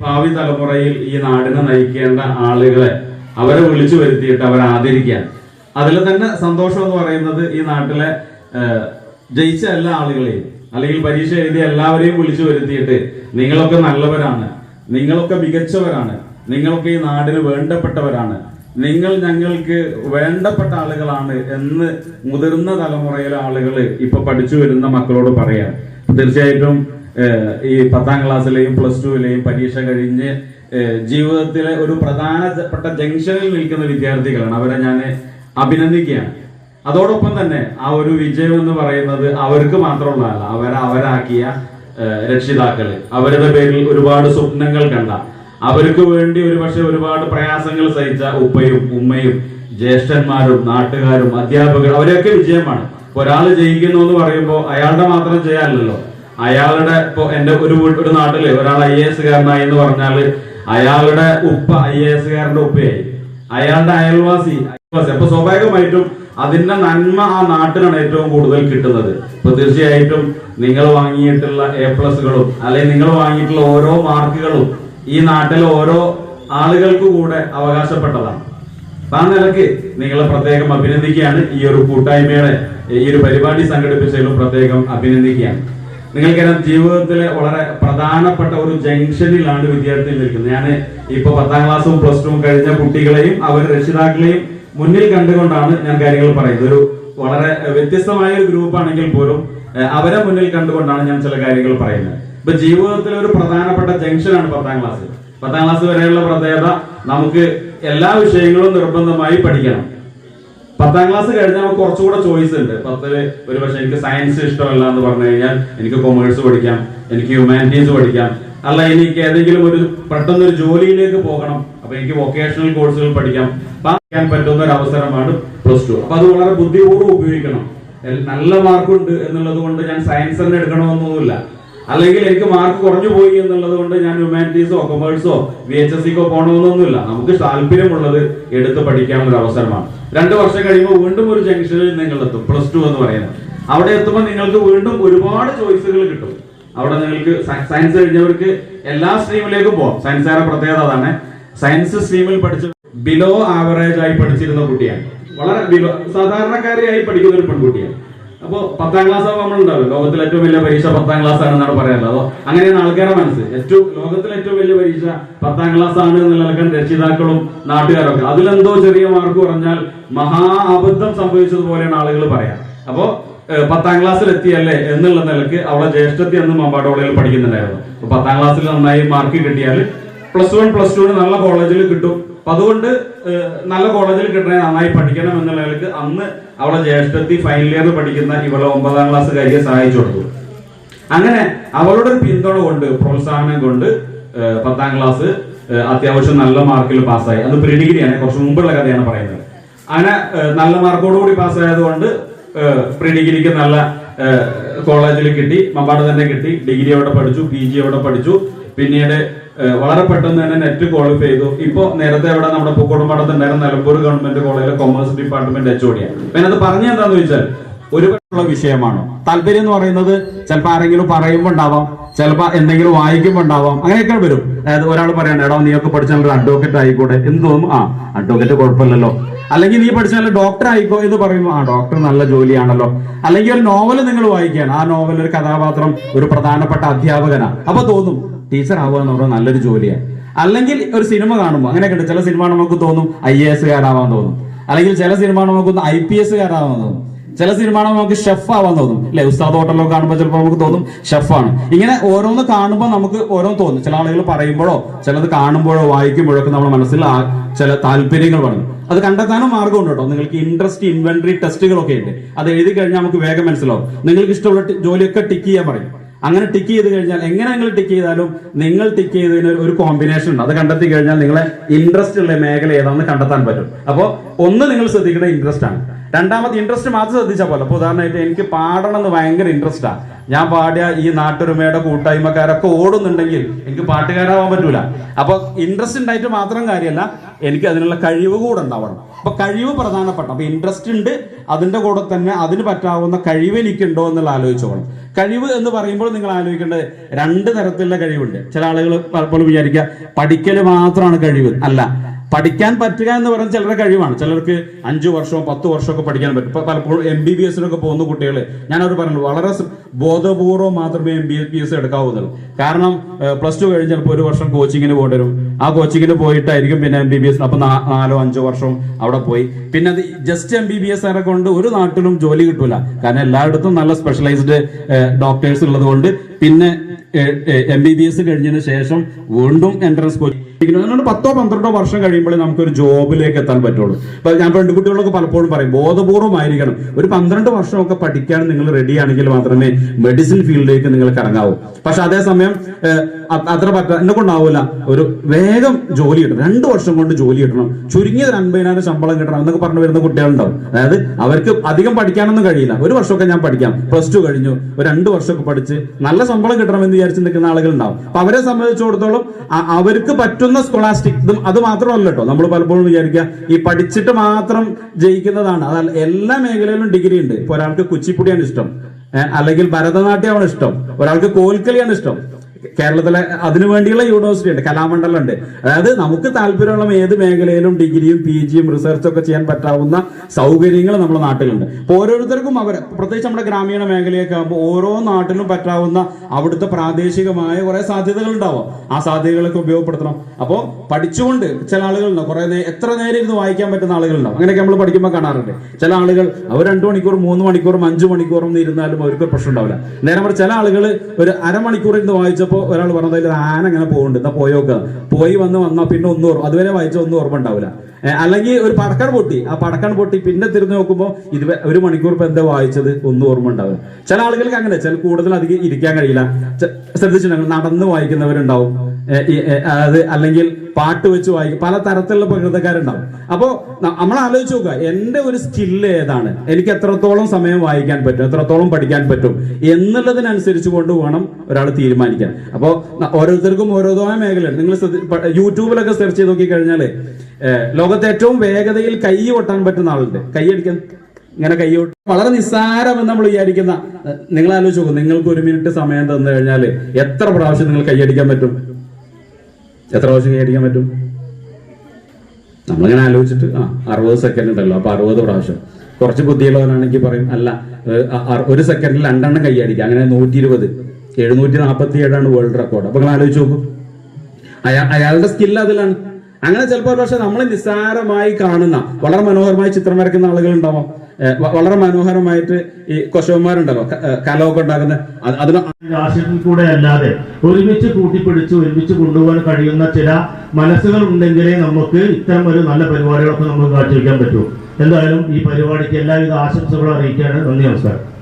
ഭാവി തലമുറയിൽ ഈ നാടിനെ നയിക്കേണ്ട ആളുകളെ അവരെ വിളിച്ചു വരുത്തിയിട്ട് അവരെ ആദരിക്കാൻ. അതിൽ തന്നെ സന്തോഷം എന്ന് പറയുന്നത് ഈ നാട്ടിലെ ജയിച്ച എല്ലാ ആളുകളെയും അല്ലെങ്കിൽ പരീക്ഷ എഴുതിയ എല്ലാവരെയും വിളിച്ചു വരുത്തിയിട്ട് നിങ്ങളൊക്കെ നല്ലവരാണ് നിങ്ങളൊക്കെ മികച്ചവരാണ് നിങ്ങളൊക്കെ ഈ നാടിന് വേണ്ടപ്പെട്ടവരാണ് നിങ്ങൾ ഞങ്ങൾക്ക് വേണ്ടപ്പെട്ട ആളുകളാണ് എന്ന് മുതിർന്ന തലമുറയിലെ ആളുകൾ ഇപ്പൊ പഠിച്ചു വരുന്ന മക്കളോട് പറയാം. തീർച്ചയായിട്ടും ഈ പത്താം ക്ലാസ്സിലെയും പ്ലസ് ടുവിലെയും പരീക്ഷ കഴിഞ്ഞ് ജീവിതത്തിലെ ഒരു പ്രധാനപ്പെട്ട ജംഗ്ഷനിൽ നിൽക്കുന്ന വിദ്യാർത്ഥികളാണ്. അവരെ ഞാൻ അഭിനന്ദിക്കുകയാണ്. അതോടൊപ്പം തന്നെ ആ ഒരു വിജയം എന്ന് പറയുന്നത് അവർക്ക് മാത്രമുള്ളതല്ല അവരെ അവരാക്കിയ രക്ഷിതാക്കൾ അവരുടെ പേരിൽ ഒരുപാട് സ്വപ്നങ്ങൾ കണ്ട. അവർക്ക് വേണ്ടി ഒരുപക്ഷെ ഒരുപാട് പ്രയാസങ്ങൾ സഹിച്ച ഉപ്പയും ഉമ്മയും ജ്യേഷ്ഠന്മാരും നാട്ടുകാരും അധ്യാപകരും അവരെയൊക്കെ വിജയമാണ്. ഒരാൾ ജയിക്കുന്നു എന്ന് പറയുമ്പോൾ അയാളുടെ മാത്രം ചെയ്യാനല്ലോ അയാളുടെ ഇപ്പൊ എന്റെ ഒരു ഒരു നാട്ടിൽ ഒരാൾ ഐ എസ് കാരനായി എന്ന് പറഞ്ഞാൽ അയാളുടെ ഉപ്പ ഐ എസ് കാരന്റെ ഉപ്പയായി. അയാളുടെ അയൽവാസി അയൽവാസി. അപ്പൊ സ്വാഭാവികമായിട്ടും അതിന്റെ നന്മ ആ നാട്ടിലാണ് ഏറ്റവും കൂടുതൽ കിട്ടുന്നത്. ഇപ്പൊ തീർച്ചയായിട്ടും നിങ്ങൾ വാങ്ങിയിട്ടുള്ള എ പ്ലസുകളും അല്ലെങ്കിൽ നിങ്ങൾ വാങ്ങിയിട്ടുള്ള ഓരോ മാർക്കുകളും ഈ നാട്ടിലെ ഓരോ ആളുകൾക്ക് കൂടെ അവകാശപ്പെട്ടതാണ്. ആ നിലയ്ക്ക് നിങ്ങളെ പ്രത്യേകം അഭിനന്ദിക്കുകയാണ്. ഈ ഒരു കൂട്ടായ്മയുടെ ഈ ഒരു പരിപാടി സംഘടിപ്പിച്ചതിലും പ്രത്യേകം അഭിനന്ദിക്കുകയാണ്. നിങ്ങൾക്കറിയാം ജീവിതത്തിലെ വളരെ പ്രധാനപ്പെട്ട ഒരു ജംഗ്ഷനിലാണ് വിദ്യാർത്ഥികൾ നിൽക്കുന്നത് ഞാൻ ഇപ്പൊ പത്താം ക്ലാസ്സും പ്ലസ് ടുവും കഴിഞ്ഞ കുട്ടികളെയും അവർ രക്ഷിതാക്കളെയും മുന്നിൽ കണ്ടുകൊണ്ടാണ് ഞാൻ കാര്യങ്ങൾ പറയുന്നത്. ഒരു വളരെ വ്യത്യസ്തമായ ഒരു ഗ്രൂപ്പ് ആണെങ്കിൽ പോലും അവരെ മുന്നിൽ കണ്ടുകൊണ്ടാണ് ഞാൻ ചില കാര്യങ്ങൾ പറയുന്നത്. ഇപ്പൊ ജീവിതത്തിലെ ഒരു പ്രധാനപ്പെട്ട ജംഗ്ഷനാണ് പത്താം ക്ലാസ്. പത്താം ക്ലാസ് വരെയുള്ള പ്രത്യേകത നമുക്ക് എല്ലാ വിഷയങ്ങളും നിർബന്ധമായി പഠിക്കണം. പത്താം ക്ലാസ് കഴിഞ്ഞാൽ നമുക്ക് കുറച്ചുകൂടെ ചോയ്സ് ഉണ്ട്. പത്തിൽ ഒരു പക്ഷേ എനിക്ക് സയൻസ് ഇഷ്ടമല്ല എന്ന് പറഞ്ഞു കഴിഞ്ഞാൽ എനിക്ക് കൊമേഴ്സ് പഠിക്കാം എനിക്ക് ഹ്യൂമാനിറ്റീസ് പഠിക്കാം അല്ല എനിക്ക് ഏതെങ്കിലും ഒരു പെട്ടെന്ന് ഒരു ജോലിയിലേക്ക് പോകണം അപ്പൊ എനിക്ക് വൊക്കേഷണൽ കോഴ്സുകൾ പഠിക്കാം. പഠിക്കാൻ പറ്റുന്ന ഒരു അവസരമാണ് പ്ലസ് ടു അപ്പൊ അത് വളരെ ബുദ്ധിപൂർവം ഉപയോഗിക്കണം. നല്ല മാർക്കുണ്ട് എന്നുള്ളത് കൊണ്ട് ഞാൻ സയൻസ് തന്നെ എടുക്കണമെന്നൊന്നുമില്ല. അല്ലെങ്കിൽ എനിക്ക് മാർക്ക് കുറഞ്ഞു പോയി എന്നുള്ളത് കൊണ്ട് ഞാൻ ഹ്യൂമാനിറ്റീസോ കൊമേഴ്സോ വി എച്ച് എസ് സിക്കോ പോകണമെന്നൊന്നുമില്ല നമുക്ക് താല്പര്യമുള്ളത് എടുത്ത് പഠിക്കാൻ ഒരു അവസരമാണ്. രണ്ട് വർഷം കഴിയുമ്പോൾ വീണ്ടും ഒരു ജംഗ്ഷനിൽ നിങ്ങൾ എത്തും പ്ലസ് ടു എന്ന് പറയുന്നത്. അവിടെ എത്തുമ്പോൾ നിങ്ങൾക്ക് വീണ്ടും ഒരുപാട് ചോയ്സുകൾ കിട്ടും. അവിടെ നിങ്ങൾക്ക് സയൻസ് കഴിഞ്ഞവർക്ക് എല്ലാ സ്ട്രീമിലേക്കും പോകാം സയൻസുകാരുടെ പ്രത്യേകത അതാണ്. സയൻസ് സ്ട്രീമിൽ പഠിച്ച ബിലോ ആവറേജ് ആയി പഠിച്ചിരുന്ന കുട്ടിയാണ്. വളരെ ബിലോ സാധാരണക്കാരിയായി പഠിക്കുന്ന ഒരു പെൺകുട്ടിയാണ്. അപ്പോ പത്താം ക്ലാസ് ആകുമ്പോൾ നമ്മളുണ്ടാവും ലോകത്തിലെ ഏറ്റവും വലിയ പരീക്ഷ പത്താം ക്ലാസ് ആണെന്നാണ് പറയാനുള്ളത്. അതോ അങ്ങനെയാണ് ആൾക്കാരുടെ മനസ്സ്. ഏറ്റവും ലോകത്തിലെ ഏറ്റവും വലിയ പരീക്ഷ പത്താം ക്ലാസ് ആണ് എന്ന് നിലക്കാൻ രക്ഷിതാക്കളും നാട്ടുകാരൊക്കെ. അതിലെന്തോ ചെറിയ മാർക്ക് കുറഞ്ഞാൽ മഹാ അബദ്ധം സംഭവിച്ചതുപോലെയാണ് ആളുകൾ പറയാം. അപ്പോ ഏഹ്, പത്താം ക്ലാസ്സിൽ എത്തിയല്ലേ എന്നുള്ള നിലയ്ക്ക് അവളെ ജ്യേഷ്ഠത്തി എന്ന് മമ്പാടോളയിൽ പഠിക്കുന്നുണ്ടായിരുന്നു. അപ്പൊ പത്താം ക്ലാസ്സിൽ നന്നായി മാർക്ക് കിട്ടിയാൽ പ്ലസ് വൺ പ്ലസ് ടുവിന് നല്ല കോളേജിൽ കിട്ടും. അപ്പൊ അതുകൊണ്ട് നല്ല കോളേജിൽ കിട്ടണേ നന്നായി പഠിക്കണം എന്നുള്ള നിലയ്ക്ക് അന്ന് അവളെ ജ്യേഷ്ഠത്തി ഫൈനൽ ഇയർ പഠിക്കുന്ന ഇവളെ ഒമ്പതാം ക്ലാസ് കാര്യം സഹായിച്ചു കൊടുത്തു. അങ്ങനെ അവളുടെ പിന്തുണ കൊണ്ട് പ്രോത്സാഹനം കൊണ്ട് പത്താം ക്ലാസ് അത്യാവശ്യം നല്ല മാർക്കിൽ പാസ്സായി അത് പ്രീ ഡിഗ്രിയാണ് കുറച്ച് മുമ്പുള്ള കഥയാണ് പറയുന്നത്. അങ്ങനെ നല്ല നല്ല മാർക്കോടുകൂടി പാസ്സായത് കൊണ്ട് പ്രീ ഡിഗ്രിക്ക് നല്ല കോളേജിൽ കിട്ടി. മമ്പാട് തന്നെ കിട്ടി. ഡിഗ്രി അവിടെ പഠിച്ചു പി ജി അവിടെ പഠിച്ചു. പിന്നീട് വളരെ പെട്ടെന്ന് തന്നെ നെറ്റ് ക്വാളിഫൈ ചെയ്തു. ഇപ്പോ നേരത്തെ ഇവിടെ നമ്മുടെ പൂക്കോടുംപാടത്ത് ഉണ്ടായിരുന്ന നിലമ്പൂർ ഗവൺമെന്റ് കോളേജിലെ കൊമേഴ്സ് ഡിപ്പാർട്ട്മെന്റ് എച്ച് ഓടിയാണ് അത് പറഞ്ഞു എന്താന്ന് ചോദിച്ചാൽ ഒരുപാടുള്ള വിഷയമാണ്. താല്പര്യം എന്ന് പറയുന്നത് ചിലപ്പോൾ ആരെങ്കിലും പറയുമ്പോൾ ഉണ്ടാവാം ചിലപ്പോൾ എന്തെങ്കിലും വായിക്കുമ്പോൾ ഉണ്ടാവാം അങ്ങനെയൊക്കെ വരും. അതായത് ഒരാൾ പറയണ്ട എടാ നീയൊക്കെ പഠിച്ചാൽ ഒരു അഡ്വക്കേറ്റ് ആയിക്കോട്ടെ. എന്ന് തോന്നും? ആ അഡ്വക്കേറ്റ് കുഴപ്പമില്ലല്ലോ. അല്ലെങ്കിൽ നീ പഠിച്ചാൽ ഡോക്ടർ ആയിക്കോ എന്ന് പറയുമ്പോൾ ആ ഡോക്ടർ നല്ല ജോലിയാണല്ലോ. അല്ലെങ്കിൽ ഒരു നോവൽ നിങ്ങൾ വായിക്കുകയാണ്. ആ നോവൽ ഒരു കഥാപാത്രം ഒരു പ്രധാനപ്പെട്ട അധ്യാപകനാണ് അപ്പൊ തോന്നും ടീച്ചർ ആവുക എന്ന് പറഞ്ഞാൽ നല്ലൊരു ജോലിയാണ്. അല്ലെങ്കിൽ ഒരു സിനിമ കാണുമ്പോൾ അങ്ങനെയൊക്കെ ഉണ്ട് ചില സിനിമ നമുക്ക് തോന്നും ഐ എ എസ് കാരാവാൻ തോന്നും. അല്ലെങ്കിൽ ചില സിനിമ നമുക്ക് ഐ പി എസ് കാരാവാൻ തോന്നും. ചില സിനിമ നമുക്ക് ഷെഫ് ആവാൻ തോന്നും. അല്ലെ? ഉസ്താദ് ഹോട്ടലിലൊക്കെ കാണുമ്പോൾ ചിലപ്പോൾ നമുക്ക് തോന്നും ഷെഫാണ്. ഇങ്ങനെ ഓരോന്ന് കാണുമ്പോൾ നമുക്ക് ഓരോന്ന് തോന്നും. ചില ആളുകൾ പറയുമ്പോഴോ ചിലത് കാണുമ്പോഴോ വായിക്കുമ്പോഴോ ഒക്കെ നമ്മുടെ മനസ്സിൽ ചില താല്പര്യങ്ങൾ പറഞ്ഞു അത് കണ്ടെത്താനും മാർഗമുണ്ട് കേട്ടോ. നിങ്ങൾക്ക് ഇൻട്രസ്റ്റ് ഇൻവെന്ററി ടെസ്റ്റുകളൊക്കെ ഉണ്ട്. അത് എഴുതി കഴിഞ്ഞാൽ നമുക്ക് വേഗം മനസ്സിലാവും. നിങ്ങൾക്ക് ഇഷ്ടമുള്ള ജോലിയൊക്കെ ടിക്ക് ചെയ്യാൻ പറയും. അങ്ങനെ ടിക്ക് ചെയ്ത് കഴിഞ്ഞാൽ എങ്ങനെ നിങ്ങൾ ടിക്ക് ചെയ്താലും നിങ്ങൾ ടിക്ക് ചെയ്തതിന് ഒരു കോമ്പിനേഷൻ ഉണ്ട്. അത് കണ്ടെത്തി കഴിഞ്ഞാൽ നിങ്ങളെ ഇൻട്രസ്റ്റ് ഉള്ള മേഖല ഏതാണെന്ന് കണ്ടെത്താൻ പറ്റും. അപ്പോൾ ഒന്ന് നിങ്ങൾ ശ്രദ്ധിക്കേണ്ട ഇൻട്രസ്റ്റ് ആണ്. രണ്ടാമത് ഇൻട്രസ്റ്റ് മാത്രം ശ്രദ്ധിച്ചാൽ പോലെ അപ്പോൾ ഉദാഹരണമായിട്ട് എനിക്ക് പാടണം എന്ന് ഭയങ്കര ആണ് ഞാൻ പാടിയ ഈ നാട്ടൊരുമയുടെ കൂട്ടായ്മക്കാരൊക്കെ ഓടുന്നുണ്ടെങ്കിൽ എനിക്ക് പാട്ടുകാരാവാൻ പറ്റൂല. അപ്പോൾ ഇൻട്രസ്റ്റ് ഉണ്ടായിട്ട് മാത്രം കാര്യമല്ല എനിക്ക് അതിനുള്ള കഴിവ് കൂടെ ഉണ്ടാവണം. അപ്പൊ കഴിവ് പ്രധാനപ്പെട്ട അപ്പൊ ഇൻട്രസ്റ്റ് ഉണ്ട് അതിന്റെ കൂടെ തന്നെ അതിന് പറ്റാവുന്ന കഴിവ് എനിക്കുണ്ടോ എന്നുള്ള ആലോചിച്ചോളും കഴിവ് എന്ന് പറയുമ്പോൾ നിങ്ങൾ ആലോചിക്കേണ്ടത് രണ്ട് തരത്തിലുള്ള കഴിവുണ്ട്. ചില ആളുകൾ പലപ്പോഴും വിചാരിക്കുക പഠിക്കൽ മാത്രമാണ് കഴിവ്. അല്ല പഠിക്കാൻ പറ്റുക എന്ന് പറയുന്നത് ചിലരുടെ കഴിവാണ്. ചിലർക്ക് അഞ്ച് വർഷമോ പത്ത് വർഷമോ ഒക്കെ പഠിക്കാൻ പറ്റും. ഇപ്പൊ പലപ്പോഴും എം ബി ബി എസിനൊക്കെ പോകുന്ന കുട്ടികൾ ഞാൻ അവർ പറഞ്ഞു വളരെ ബോധപൂർവം മാത്രമേ എം ബി ബി എസ് എടുക്കാവുന്നുള്ളൂ. കാരണം പ്ലസ് ടു കഴിഞ്ഞ് ചിലപ്പോൾ ഒരു വർഷം കോച്ചിങ്ങിന് പോകേണ്ടി വരും. ആ കോച്ചിങ്ങിന് പോയിട്ടായിരിക്കും പിന്നെ എം ബി ബി എസ് അപ്പൊ നാലോ അഞ്ചോ വർഷം അവിടെ പോയി. പിന്നെ അത് just M B B S ആരെ കൊണ്ട് ഒരു നാട്ടിലും ജോലി കിട്ടൂല. കാരണം എല്ലായിടത്തും നല്ല സ്പെഷ്യലൈസ്ഡ് ഡോക്ടേഴ്സ് ഉള്ളത് കൊണ്ട് പിന്നെ എം ബി ബി എസ് കഴിഞ്ഞതിന് ശേഷം വീണ്ടും എൻട്രൻസ് കോച്ചിങ് അതുകൊണ്ട് പത്തോ പന്ത്രണ്ടോ വർഷം കഴിയുമ്പോഴേ നമുക്കൊരു ജോബിലേക്ക് എത്താൻ പറ്റുള്ളൂ. ഇപ്പൊ ഞാൻ പെൺകുട്ടികളൊക്കെ പലപ്പോഴും പറയും ബോധപൂർവമായിരിക്കണം. ഒരു പന്ത്രണ്ട് വർഷമൊക്കെ പഠിക്കാൻ നിങ്ങൾ റെഡി ആണെങ്കിൽ മാത്രമേ മെഡിസിൻ ഫീൽഡിലേക്ക് നിങ്ങൾക്ക് ഇറങ്ങാവൂ പക്ഷെ അതേസമയം അത്ര പറ്റ എന്നെ കൊണ്ടാവൂല ഒരു വേഗം ജോലി കിട്ടണം. രണ്ട് വർഷം കൊണ്ട് ജോലി കിട്ടണം. ചുരുങ്ങിയത് അൻപതിനായിരം ശമ്പളം കിട്ടണം എന്നൊക്കെ പറഞ്ഞു വരുന്ന കുട്ടികളുണ്ടാവും. അതായത് അവർക്ക് അധികം പഠിക്കാനൊന്നും കഴിയില്ല. ഒരു വർഷമൊക്കെ ഞാൻ പഠിക്കാം. പ്ലസ് ടു കഴിഞ്ഞു. ഒരു രണ്ട് വർഷമൊക്കെ പഠിച്ച് നല്ല ശമ്പളം കിട്ടണമെന്ന് വിചാരിച്ച് നിൽക്കുന്ന ആളുകൾ ഉണ്ടാവും അപ്പൊ അവരെ സംബന്ധിച്ചിടത്തോളം അവർക്ക് അവർക്ക് പറ്റുന്ന സ്കോളാസ്റ്റിക് ഇതും അത് മാത്രമല്ല കേട്ടോ നമ്മൾ പലപ്പോഴും വിചാരിക്കുക ഈ പഠിച്ചിട്ട് മാത്രം ജയിക്കുന്നതാണ്. അതല്ല എല്ലാ മേഖലയിലും ഡിഗ്രി ഉണ്ട്. ഇപ്പൊ ഒരാൾക്ക് കുച്ചിപ്പുടിയാണ് ഇഷ്ടം. അല്ലെങ്കിൽ ഭരതനാട്യമാണ് ഇഷ്ടം. ഒരാൾക്ക് കോൽക്കളിയാണ് ഇഷ്ടം. കേരളത്തിലെ അതിനു വേണ്ടിയുള്ള യൂണിവേഴ്സിറ്റി ഉണ്ട് കലാമണ്ഡലം ഉണ്ട് അതായത് നമുക്ക് താല്പര്യമുള്ള ഏത് മേഖലയിലും ഡിഗ്രിയും പി ജിയും റിസർച്ചും ഒക്കെ ചെയ്യാൻ പറ്റാവുന്ന സൗകര്യങ്ങൾ നമ്മുടെ നാട്ടിലുണ്ട്. അപ്പൊ ഓരോരുത്തർക്കും അവർ പ്രത്യേകിച്ച് നമ്മുടെ ഗ്രാമീണ മേഖലയൊക്കെ ആകുമ്പോൾ ഓരോ നാട്ടിലും പറ്റാവുന്ന അവിടുത്തെ പ്രാദേശികമായ കുറെ സാധ്യതകൾ ഉണ്ടാവും. ആ സാധ്യതകളൊക്കെ ഉപയോഗപ്പെടുത്തണം. അപ്പോൾ പഠിച്ചുകൊണ്ട് ചില ആളുകളുണ്ടാവും കുറെ എത്ര നേരം ഇരുന്ന് വായിക്കാൻ പറ്റുന്ന ആളുകളുണ്ടാവും അങ്ങനെയൊക്കെ നമ്മൾ പഠിക്കുമ്പോൾ കാണാറുണ്ട്. ചില ആളുകൾ അവർ രണ്ട് മണിക്കൂർ മൂന്ന് മണിക്കൂറും അഞ്ചു മണിക്കൂറും ഇരുന്നാലും അവർക്ക് പ്രശ്നം ഉണ്ടാവില്ല. നേരെ ചില ആളുകൾ ഒരു അരമണിക്കൂർ ഇരുന്ന് വായിച്ചപ്പോൾ ഒരാൾ പറഞ്ഞത് "ഇതിൽ ആന അങ്ങനെ പോകുന്നുണ്ട് എന്നാ പോയോക്ക പോയി വന്ന് വന്നാൽ പിന്നെ ഒന്നും ഓർമ്മ അതുവരെ വായിച്ച ഒന്നും ഓർമ്മ ഉണ്ടാവില്ല. അല്ലെങ്കിൽ ഒരു പടക്കൺ പൊട്ടി. ആ പടക്കൺ പൊട്ടി പിന്നെ തിരിഞ്ഞു നോക്കുമ്പോൾ ഇത് ഒരു മണിക്കൂർ ഇപ്പൊ എന്താ വായിച്ചത് ഒന്നും ഓർമ്മ ഉണ്ടാവില്ല. ചില ആളുകൾക്ക് അങ്ങനെ ചില കൂടുതൽ അധികം ഇരിക്കാൻ കഴിയില്ല. ശ്രദ്ധിച്ചിട്ടുണ്ടെങ്കിൽ നടന്ന് വായിക്കുന്നവരുണ്ടാവും. അത് അല്ലെങ്കിൽ പാട്ട് വെച്ച് വായിക്കും. പല തരത്തിലുള്ള പ്രകൃതക്കാരുണ്ടാവും. അപ്പോ നമ്മൾ ആലോചിച്ച് നോക്കുക എന്റെ ഒരു സ്കില്ല് ഏതാണ്? എനിക്ക് എത്രത്തോളം സമയം വായിക്കാൻ പറ്റും? എത്രത്തോളം പഠിക്കാൻ പറ്റും? എന്നുള്ളതിനനുസരിച്ച് കൊണ്ട് വേണം ഒരാൾ തീരുമാനിക്കാൻ. അപ്പോൾ ഓരോരുത്തർക്കും ഓരോതോ മേഖലയാണ് നിങ്ങൾ യൂട്യൂബിലൊക്കെ സെർച്ച് ചെയ്ത് നോക്കി കഴിഞ്ഞാൽ ലോകത്തെ ഏറ്റവും വേഗതയിൽ കൈ ഒട്ടാൻ പറ്റുന്ന ആളുണ്ട്. കൈയടിക്കാൻ ഇങ്ങനെ കൈ വളരെ നിസ്സാരമെന്ന് നമ്മൾ വിചാരിക്കുന്ന നിങ്ങൾ ആലോചിച്ച് നോക്കും നിങ്ങൾക്ക് ഒരു മിനിറ്റ് സമയം തന്നു കഴിഞ്ഞാൽ എത്ര പ്രാവശ്യം നിങ്ങൾ കൈയടിക്കാൻ പറ്റും? എത്ര പ്രാവശ്യം കൈയടിക്കാൻ പറ്റും? നമ്മളിങ്ങനെ ആലോചിച്ചിട്ട് ആ അറുപത് സെക്കൻഡ് ഉണ്ടല്ലോ അപ്പൊ അറുപത് പ്രാവശ്യം. കുറച്ച് ബുദ്ധിയുള്ളവനാണെങ്കിൽ പറയും അല്ല ഒരു സെക്കൻഡിൽ രണ്ടെണ്ണം കൈയടിക്കുക അങ്ങനെ നൂറ്റി ഇരുപത് എഴുന്നൂറ്റി നാൽപ്പത്തി ഏഴാണ് വേൾഡ് റെക്കോർഡ് അപ്പൊ നിങ്ങൾ ആലോചിച്ച് നോക്കും. അയാ അയാളുടെ സ്കില്ല് അതിലാണ്. അങ്ങനെ ചിലപ്പോൾ പക്ഷെ നമ്മൾ നിസ്സാരമായി കാണുന്ന വളരെ മനോഹരമായി ചിത്രം വരയ്ക്കുന്ന ആളുകൾ ഉണ്ടാവാം വളരെ മനോഹരമായിട്ട് ഈ കൊശവന്മാരുണ്ടല്ലോ കലമൊക്കെ ഉണ്ടാക്കുന്ന അത് അതിന് രാഷ്ട്രീയത്തിൽ കൂടെ അല്ലാതെ ഒരുമിച്ച് കൂട്ടിപ്പിടിച്ച് ഒരുമിച്ച് കൊണ്ടുപോകാൻ കഴിയുന്ന ചില മനസ്സുകൾ ഉണ്ടെങ്കിലേ നമുക്ക് ഇത്തരം ഒരു നല്ല പരിപാടികളൊക്കെ നമുക്ക് കാഴ്ചവെക്കാൻ പറ്റൂ. എന്തായാലും ഈ പരിപാടിക്ക് എല്ലാവിധ ആശംസകളും അറിയിക്കുകയാണ്. നന്ദി നമസ്കാരം.